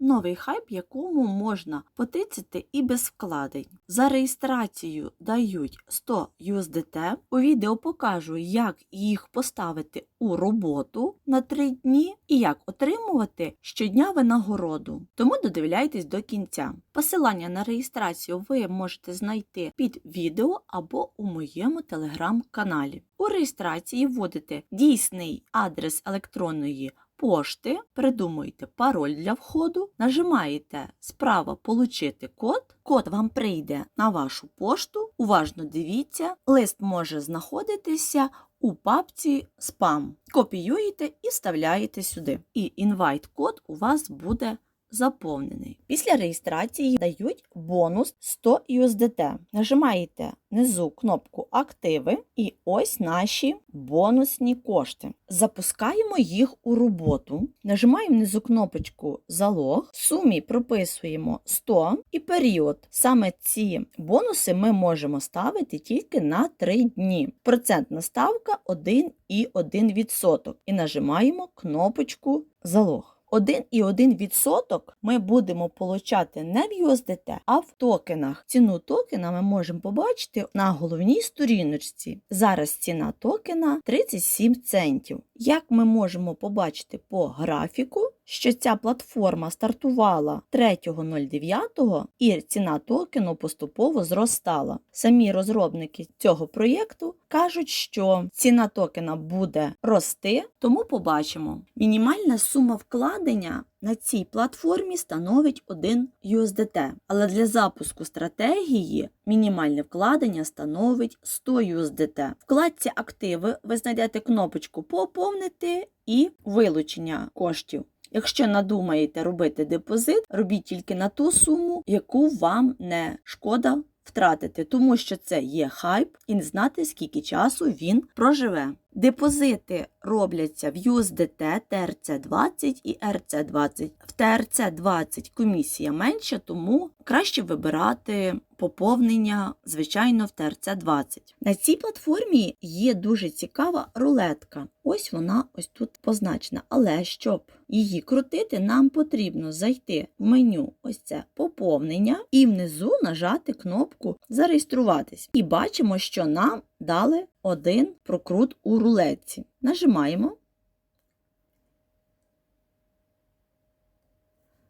новий хайп, якому можна потицяти і без вкладень. За реєстрацію дають 100 USDT. У відео покажу, як їх поставити у роботу на 3 дні і як отримувати щодня винагороду. Тому додивляйтесь до кінця. Посилання на реєстрацію ви можете знайти під відео або у моєму телеграм-каналі. У реєстрації вводите дійсний адрес електронної пошти, придумуєте пароль для входу, нажимаєте справа Получити код. Код вам прийде на вашу пошту. Уважно дивіться, лист може знаходитися у папці спам. Копіюєте і вставляєте сюди. І інвайт-код у вас буде заповнений. Після реєстрації дають бонус 100 USDT. Нажимаєте внизу кнопку Активи і ось наші бонусні кошти. Запускаємо їх у роботу. Нажимаємо внизу кнопочку Залог. В сумі прописуємо 100 і період. Саме ці бонуси ми можемо ставити тільки на 3 дні. Процентна ставка 1,1%. І нажимаємо кнопочку Залог. 1,1% ми будемо получати не в USDT, а в токенах. Ціну токена ми можемо побачити на головній сторіночці. Зараз ціна токена 37 центів. Як ми можемо побачити по графіку, що ця платформа стартувала 3.09 і ціна токену поступово зростала. Самі розробники цього проєкту кажуть, що ціна токена буде рости, тому побачимо. Мінімальна сума вкладення на цій платформі становить 1 USDT, але для запуску стратегії мінімальне вкладення становить 100 USDT. Вкладці активи ви знайдете кнопочку Поповнити і вилучення коштів. Якщо надумаєте робити депозит, робіть тільки на ту суму, яку вам не шкода втратити, тому що це є хайп і не знати, скільки часу він проживе. Депозити робляться в USDT, TRC20 і RC20. В TRC20 комісія менша, тому краще вибирати поповнення, звичайно, в TRC20. На цій платформі є дуже цікава рулетка. Ось вона ось тут позначена. Але щоб її крутити, нам потрібно зайти в меню ось це поповнення і внизу нажати кнопку Зареєструватись. І бачимо, що нам дали один прокрут у рулетці. Нажимаємо.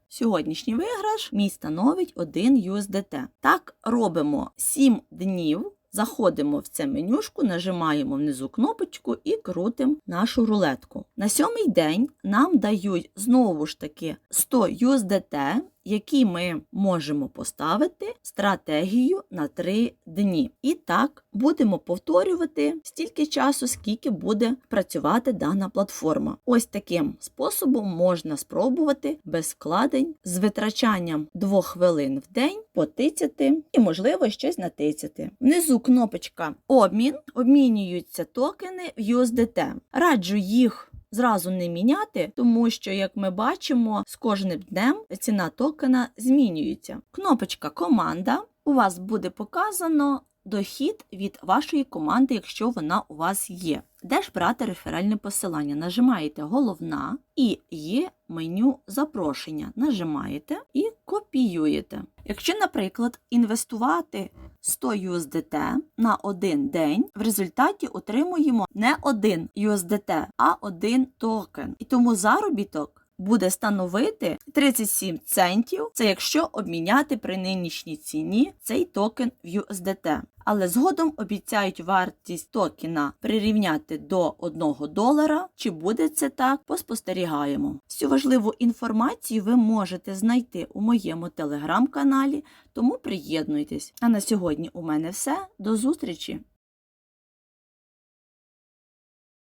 Сьогоднішній виграш мій становить 1 USDT. Так робимо 7 днів. Заходимо в це менюшку, нажимаємо внизу кнопочку і крутимо нашу рулетку. На сьомий день нам дають знову ж таки 100 USDT, які ми можемо поставити стратегію на 3 дні. І так будемо повторювати стільки часу, скільки буде працювати дана платформа. Ось таким способом можна спробувати без вкладень з витрачанням 2 хвилин в день потицяти і, можливо, щось натицяти. Внизу кнопочка Обмін, обмінюються токени в USDT. Раджу їх. Зразу не міняти, тому що, як ми бачимо, з кожним днем ціна токена змінюється. Кнопочка Команда у вас буде показано дохід від вашої команди, якщо вона у вас є. Де ж брати реферальне посилання? Нажимаєте головна і є меню запрошення. Нажимаєте і копіюєте. Якщо, наприклад, інвестувати 100 USDT на один день, в результаті отримуємо не один USDT, а один токен. І тому заробіток буде становити 37 центів. Це якщо обміняти при нинішній ціні цей токен в USDT. Але згодом обіцяють вартість токена прирівняти до 1 долара. Чи буде це так, поспостерігаємо. Всю важливу інформацію ви можете знайти у моєму телеграм-каналі, тому приєднуйтесь. А на сьогодні у мене все. До зустрічі!